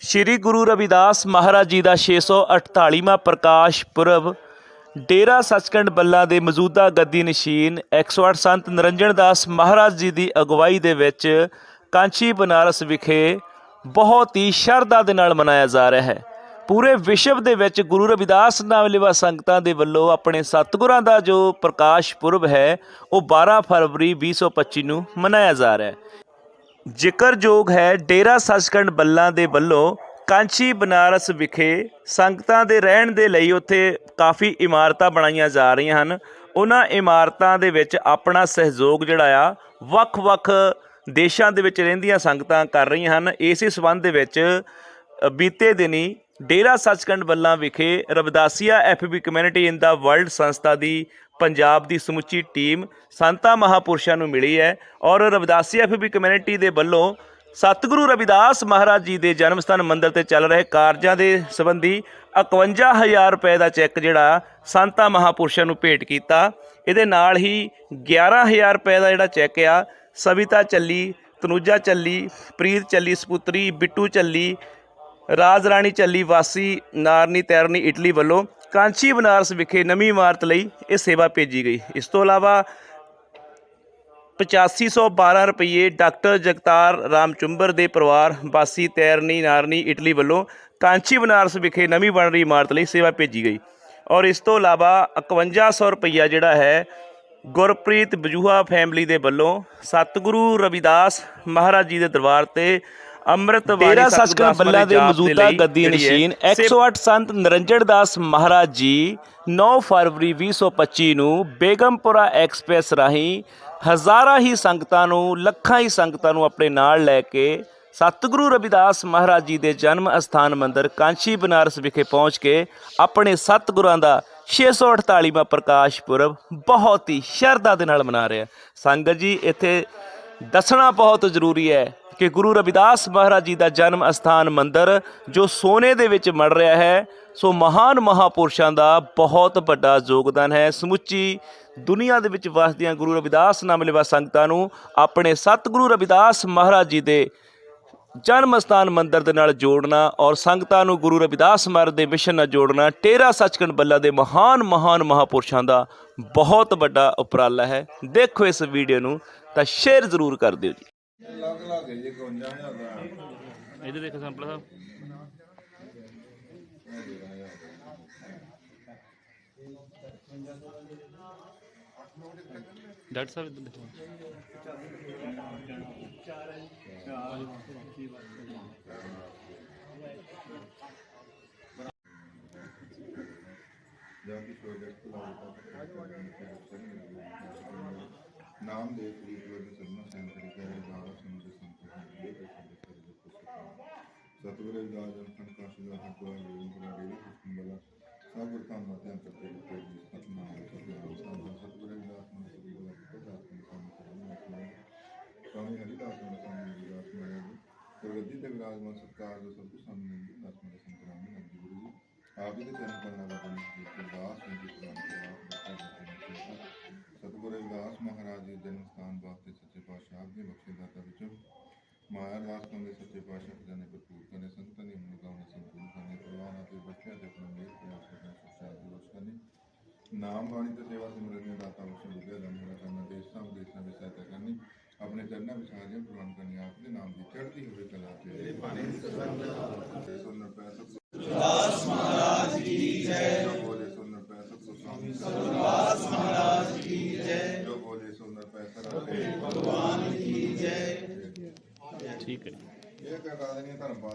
ਸ੍ਰੀ ਗੁਰੂ ਰਵਿਦਾਸ ਮਹਾਰਾਜ ਜੀ ਦਾ 648ਵਾਂ ਪ੍ਰਕਾਸ਼ ਪੁਰਬ ਡੇਰਾ ਸੱਚਖੰਡ ਬੱਲਾ ਦੇ ਮੌਜੂਦਾ ਗੱਦੀ ਨਸ਼ੀਨ 108 ਸੰਤ ਨਿਰੰਜਨ ਦਾਸ ਮਹਾਰਾਜ ਜੀ ਦੀ ਅਗਵਾਈ ਦੇ ਵਿੱਚ ਕਾਂਚੀ ਬਨਾਰਸ ਵਿਖੇ ਬਹੁਤ ਹੀ ਸ਼ਰਧਾ ਦੇ ਨਾਲ ਮਨਾਇਆ ਜਾ ਰਿਹਾ ਹੈ। ਪੂਰੇ ਵਿਸ਼ਵ ਦੇ ਵਿੱਚ ਗੁਰੂ ਰਵਿਦਾਸ ਨਾਮ ਲੈਵਾ ਸੰਗਤਾਂ ਦੇ ਵੱਲੋਂ ਆਪਣੇ ਸਤਿਗੁਰਾਂ ਦਾ ਜੋ ਪ੍ਰਕਾਸ਼ ਪੁਰਬ ਹੈ, ਉਹ 12 ਫਰਵਰੀ 2025 ਨੂੰ ਮਨਾਇਆ ਜਾ ਰਿਹਾ ਹੈ। ਜ਼ਿਕਰਯੋਗ ਹੈ ਡੇਰਾ ਸੱਚਖੰਡ ਬੱਲਾਂ ਦੇ ਵੱਲੋਂ ਕਾਂਚੀ ਬਨਾਰਸ ਵਿਖੇ ਸੰਗਤਾਂ ਦੇ ਰਹਿਣ ਦੇ ਲਈ ਉੱਥੇ ਕਾਫੀ ਇਮਾਰਤਾਂ ਬਣਾਈਆਂ ਜਾ ਰਹੀਆਂ ਹਨ। ਉਹਨਾਂ ਇਮਾਰਤਾਂ ਦੇ ਵਿੱਚ ਆਪਣਾ ਸਹਿਯੋਗ ਜਿਹੜਾ ਆ, ਵੱਖ-ਵੱਖ ਦੇਸ਼ਾਂ ਦੇ ਵਿੱਚ ਰਹਿੰਦੀਆਂ ਸੰਗਤਾਂ ਕਰ ਰਹੀਆਂ ਹਨ। ਇਸੇ ਸਬੰਧ ਦੇ ਵਿੱਚ ਬੀਤੇ ਦਿਨੀ ਡੇਰਾ ਸੱਚਖੰਡ ਵੱਲਾਂ ਵਿਖੇ Ravidassia FB community in the world ਸੰਸਥਾ ਦੀ ਪੰਜਾਬ ਦੀ ਸਮੁੱਚੀ ਟੀਮ ਸੰਤਾ ਮਹਾਪੁਰਸ਼ਾਂ ਨੂੰ ਮਿਲੀ ਹੈ ਔਰ ਰਵਿਦਾਸੀਆ ਐਫਬੀ ਕਮਿਊਨਿਟੀ ਦੇ ਵੱਲੋਂ ਸਤਿਗੁਰੂ ਰਵਿਦਾਸ ਮਹਾਰਾਜ ਜੀ ਦੇ ਜਨਮ ਸਥਾਨ ਮੰਦਿਰ ਤੇ ਚੱਲ ਰਹੇ ਕਾਰਜਾਂ ਦੇ ਸੰਬੰਧੀ 51000 ਰੁਪਏ ਦਾ ਚੈੱਕ ਜਿਹੜਾ ਸੰਤਾ ਮਹਾਪੁਰਸ਼ਾਂ ਨੂੰ ਭੇਟ ਕੀਤਾ। ਇਹਦੇ ਨਾਲ ਹੀ 11000 ਰੁਪਏ ਦਾ ਜਿਹੜਾ ਚੈੱਕ ਆ, ਸਵਿਤਾ ਚੱਲੀ, ਤਨੂਜਾ ਚੱਲੀ, ਪ੍ਰੀਤ ਚੱਲੀ, ਸਪੁੱਤਰੀ, ਬਿੱਟੂ ਚੱਲੀ ਰਾਜ ਰਾਣੀ ਚੱਲੀ ਵਾਸੀ ਨਾਰਨੀ ਤੈਰਨੀ ਇਟਲੀ ਵੱਲੋਂ ਕਾਂਚੀ ਬਨਾਰਸ ਵਿਖੇ ਨਵੀਂ ਇਮਾਰਤ ਲਈ ਇਹ ਸੇਵਾ ਭੇਜੀ ਗਈ। ਇਸ ਤੋਂ ਇਲਾਵਾ 8512 ਰੁਪਏ ਡਾਕਟਰ ਜਗਤਾਰ ਰਾਮਚੁੰਬਰ ਦੇ ਪਰਿਵਾਰ ਵਾਸੀ ਤੈਰਨੀ ਨਾਰਨੀ ਇਟਲੀ ਵੱਲੋਂ ਕਾਂਚੀ ਬਨਾਰਸ ਵਿਖੇ ਨਵੀਂ ਬਣ ਰਹੀ ਇਮਾਰਤ ਲਈ ਸੇਵਾ ਭੇਜੀ ਗਈ। ਔਰ ਇਸ ਤੋਂ ਇਲਾਵਾ 5100 ਰੁਪਈਆ ਜਿਹੜਾ ਹੈ ਗੁਰਪ੍ਰੀਤ ਬਜੂਹਾ ਫੈਮਿਲੀ ਦੇ ਵੱਲੋਂ ਸਤਿਗੁਰੂ ਰਵਿਦਾਸ ਮਹਾਰਾਜ ਜੀ ਦੇ ਦਰਬਾਰ ਤੇ ਅੰਮ੍ਰਿਤ ਵਾਰੀ ਸੱਚਖੰਡ ਬੱਲਾ ਦੇ ਮੌਜੂਦਾ ਗੱਦੀ ਨਸ਼ੀਨ ਸਿਰਫ 108 ਸੰਤ ਨਿਰੰਜਨ ਦਾਸ ਮਹਾਰਾਜ ਜੀ 9 ਫਰਵਰੀ 2025 ਨੂੰ ਬੇਗਮਪੁਰਾ ਐਕਸਪ੍ਰੈਸ ਰਾਹੀਂ ਹਜ਼ਾਰਾਂ ਹੀ ਸੰਗਤਾਂ ਨੂੰ ਲੱਖਾਂ ਹੀ ਸੰਗਤਾਂ ਨੂੰ ਆਪਣੇ ਨਾਲ ਲੈ ਕੇ ਸਤਿਗੁਰੂ ਰਵਿਦਾਸ ਮਹਾਰਾਜ ਜੀ ਦੇ ਜਨਮ ਅਸਥਾਨ ਮੰਦਿਰ ਕਾਂਚੀ ਬਨਾਰਸ ਵਿਖੇ ਪਹੁੰਚ ਕੇ ਆਪਣੇ ਸਤਿਗੁਰਾਂ ਦਾ 648ਵਾਂ ਪ੍ਰਕਾਸ਼ ਪੁਰਬ ਬਹੁਤ ਹੀ ਸ਼ਰਧਾ ਦੇ ਨਾਲ ਮਨਾ ਰਿਹਾ। ਸੰਗਤ ਜੀ ਇੱਥੇ ਦੱਸਣਾ ਬਹੁਤ ਜ਼ਰੂਰੀ ਹੈ ਕਿ ਗੁਰੂ ਰਵਿਦਾਸ ਮਹਾਰਾਜ ਜੀ ਦਾ ਜਨਮ ਅਸਥਾਨ ਮੰਦਰ ਜੋ ਸੋਨੇ ਦੇ ਵਿੱਚ ਮੜ ਰਿਹਾ ਹੈ, ਸੋ ਮਹਾਨ ਮਹਾਪੁਰਸ਼ਾਂ ਦਾ ਬਹੁਤ ਵੱਡਾ ਯੋਗਦਾਨ ਹੈ। ਸਮੁੱਚੀ ਦੁਨੀਆ ਦੇ ਵਿੱਚ ਵਸਦੀਆਂ ਗੁਰੂ ਰਵਿਦਾਸ ਨਾਮ ਲੈਵਾ ਸੰਗਤਾਂ ਨੂੰ ਆਪਣੇ ਸਤਿਗੁਰੂ ਰਵਿਦਾਸ ਮਹਾਰਾਜ ਜੀ ਦੇ ਜਨਮ ਸਥਾਨ ਮੰਦਿਰ ਦੇ ਨਾਲ ਜੋੜਨਾ ਔਰ ਸੰਗਤਾਂ ਨੂੰ ਗੁਰੂ ਰਵਿਦਾਸ ਮਹਾਰਾਜ ਦੇ ਮਿਸ਼ਨ ਨਾਲ ਜੋੜਨਾ ਟੇਰਾ ਸੱਚਖੰਡ ਬੱਲਾ ਦੇ ਮਹਾਨ ਮਹਾਨ ਮਹਾਪੁਰਸ਼ਾਂ ਦਾ ਬਹੁਤ ਵੱਡਾ ਉਪਰਾਲਾ ਹੈ। ਦੇਖੋ ਇਸ ਵੀਡੀਓ ਨੂੰ ਤਾਂ ਸ਼ੇਅਰ ਜ਼ਰੂਰ ਕਰ ਦਿਓ ਜੀ। ਲੱਗ ਲੱਗ ਜੀ 51000 ਦਾ ਇਹਦੇ ਦੇਖੋ ਸੈਂਪਲ ਸਾਹਿਬ ਡਾਕਟਰ ਸਾਹਿਬ ਇੱਧਰ ਦੇਖੋ ਜਾਂ ਕਿ ਪ੍ਰੋਜੈਕਟ ਲਾਉਣਾ ਨਾਮ ਦੇ ਲੋਕ ਸਰਨਾ ਸੈਂਟਰ ਦੇ ਜਾਵਾ ਸਤਿਗੁਰੂ ਰਵਿਦਾਸ ਜਨ ਸੰਕਾਸ਼ ਦਾ ਹੱਥੋਂ ਰੇਣ ਕਰਾ ਰਹੇ ਕਿਸਮ ਵਾਲਾ ਸਭ ਗੁਰਤਾਂ ਦਾ ਧਿਆਨ ਕਰਦੇ ਹੋਏ ਜੀ ਸਤਨਾਮ ਸਤਿਗੁਰੂ ਸਾਹਿਬ ਸਤਿਗੁਰੂ ਰਵਿਦਾਸ ਨੂੰ ਸਤਿਗੁਰੂ ਦਾ ਪਤਾ ਆਪਣੀ ਕੰਮ ਕਰਨਾ ਸਵਾਮੀ ਹਰਿਦਾਸ ਨੂੰ ਸਾਹਮਣੇ ਜੀ ਰਾਤ ਮਾਇਆ ਜੀ ਗੁਰਗੱਦੀ ਤੇ ਵਿਰਾਜਮਾਨ ਸਤਕਾਰ ਦਾ ਮਾਇਆ ਰਾਸ ਸੱਚੇ ਪਾਤਸ਼ਾਹ ਖਜ਼ਾਨੇ ਭਰਪੂਰ ਕਰਨੇ ਸੰਤਾਂ ਦੀ ਮਨੋਕਾਮਨਾ ਸੰਪੂਰਨ ਕਰਨੇ, ਪਰਿਵਾਰਾਂ ਤੇ ਬੱਚਿਆਂ ਤੇ ਆਪਣਾ ਮੇਰ ਪਿਆਰ ਕਰਨਾ ਸਿੱਖਿਆ ਦੀ ਕਰਨੀ। ਨਾਮ ਬਾਣੀ ਤੇ ਸੇਵਾ ਸਿਮਰਨ ਦੀਆਂ ਦਾਤਾਂ ਵਿੱਚ ਵਿਦਿਆ ਦਾ ਮੇਰਾ ਕਰਨਾ ਦੇਸ਼ਾਂ, ਵਿਦੇਸ਼ਾਂ ਵਿੱਚ ਸਹਾਇਤਾ ਕਰਨੀ, ਆਪਣੇ ਚਰਨਾਂ ਵਿੱਚ ਹਾਜ਼ਰੀਆਂ ਪ੍ਰਵਾਨ ਕਰਨੀ ਆਪ ਦੇ ਨਾਮ ਦੀ ਚੜ੍ਹਦੀ ਹੋਵੇ ਕਲਾ ਤੇ। ਪਾਣੀ ਸੁਣਨ ਠੀਕ ਹੈ ਇਹ ਕਰਾ ਦੇਣੀ ਧਰਮ